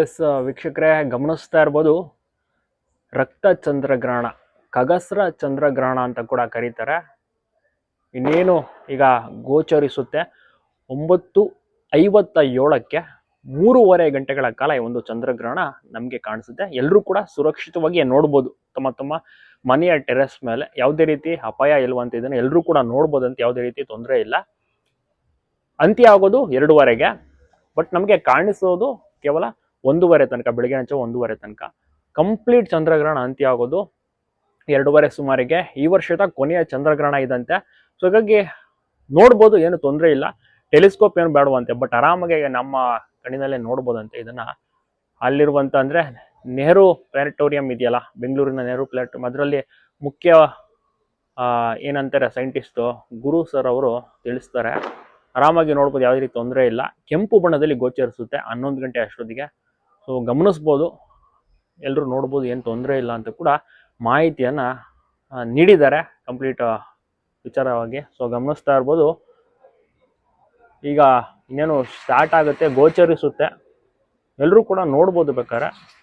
S, ವೀಕ್ಷಕರೇ, ಗಮನಿಸ್ತಾ ಇರ್ಬೋದು. ರಕ್ತ ಚಂದ್ರಗ್ರಹಣ ಕಗಸ್ರ ಚಂದ್ರಗ್ರಹಣ ಅಂತ ಕೂಡ ಕರೀತಾರೆ. ಇನ್ನೇನು ಈಗ ಗೋಚರಿಸುತ್ತೆ? ಒಂಬತ್ತು ಐವತ್ತ ಏಳಕ್ಕೆ ಮೂರುವರೆ ಗಂಟೆಗಳ ಕಾಲ ಈ ಒಂದು ಚಂದ್ರಗ್ರಹಣ ನಮಗೆ ಕಾಣಿಸುತ್ತೆ. ಎಲ್ಲರೂ ಕೂಡ ಸುರಕ್ಷಿತವಾಗಿ ನೋಡ್ಬೋದು. ತಮ್ಮ ತಮ್ಮ ಮನೆಯ ಟೆರೆಸ್ ಮೇಲೆ ಯಾವುದೇ ರೀತಿ ಅಪಾಯ ಇಲ್ವಂತ ಇದನ್ನು ಎಲ್ಲರೂ ಕೂಡ ನೋಡ್ಬೋದು ಅಂತ ಯಾವುದೇ ರೀತಿ ತೊಂದರೆ ಇಲ್ಲ. ಅಂತ್ಯ ಆಗೋದು ಎರಡೂವರೆಗೆ. ಬಟ್ ನಮಗೆ ಕಾಣಿಸೋದು ಕೇವಲ ಒಂದೂವರೆ ತನಕ ಬೆಳಗ್ಗೆ ಅಂಚೆ ಒಂದೂವರೆ ತನಕ. ಕಂಪ್ಲೀಟ್ ಚಂದ್ರಗ್ರಹಣ ಅಂತ್ಯ ಆಗೋದು ಎರಡೂವರೆ ಸುಮಾರಿಗೆ. ಈ ವರ್ಷದ ಕೊನೆಯ ಚಂದ್ರಗ್ರಹಣ ಇದಂತೆ. ಸೊ ಹಾಗಾಗಿ ನೋಡ್ಬೋದು, ಏನು ತೊಂದರೆ ಇಲ್ಲ. ಟೆಲಿಸ್ಕೋಪ್ ಏನು ಬೇಡವಂತೆ ಬಟ್ ಆರಾಮಾಗಿ ನಮ್ಮ ಕಣ್ಣಿನಲ್ಲೇ ನೋಡ್ಬೋದಂತೆ ಇದನ್ನ. ಅಲ್ಲಿರುವಂತ ಅಂದ್ರೆ ನೆಹರು ಪ್ಲಾನೆಟೋರಿಯಂ ಇದೆಯಲ್ಲ, ಬೆಂಗಳೂರಿನ ನೆಹರು ಪ್ಲಾನೆಟೋರಿಯಂ ಅದರಲ್ಲಿ ಮುಖ್ಯ ಏನಂತಾರೆ ಸೈಂಟಿಸ್ಟು ಗುರು ಸರ್ ಅವರು ತಿಳಿಸ್ತಾರೆ. ಆರಾಮಾಗಿ ನೋಡ್ಬೋದು, ಯಾವುದೇ ರೀತಿ ತೊಂದರೆ ಇಲ್ಲ. ಕೆಂಪು ಬಣ್ಣದಲ್ಲಿ ಗೋಚರಿಸುತ್ತೆ, ಹನ್ನೊಂದು ಗಂಟೆ ಅಷ್ಟೊತ್ತಿಗೆ. ಸೊ ಗಮನಿಸ್ಬೋದು. ಎಲ್ಲರೂ ನೋಡ್ಬೋದು, ಏನು ತೊಂದರೆ ಇಲ್ಲ ಅಂತ ಕೂಡ ಮಾಹಿತಿಯನ್ನು ನೀಡಿದ್ದಾರೆ ಕಂಪ್ಲೀಟ್ ವಿಚಾರವಾಗಿ. ಸೊ ಗಮನಿಸ್ತಾ ಇರ್ಬೋದು. ಈಗ ಇನ್ನೇನು ಸ್ಟಾರ್ಟ್ ಆಗುತ್ತೆ, ಗೋಚರಿಸುತ್ತೆ. ಎಲ್ಲರೂ ಕೂಡ ನೋಡ್ಬೋದು ಬೇಕಾದ್ರೆ.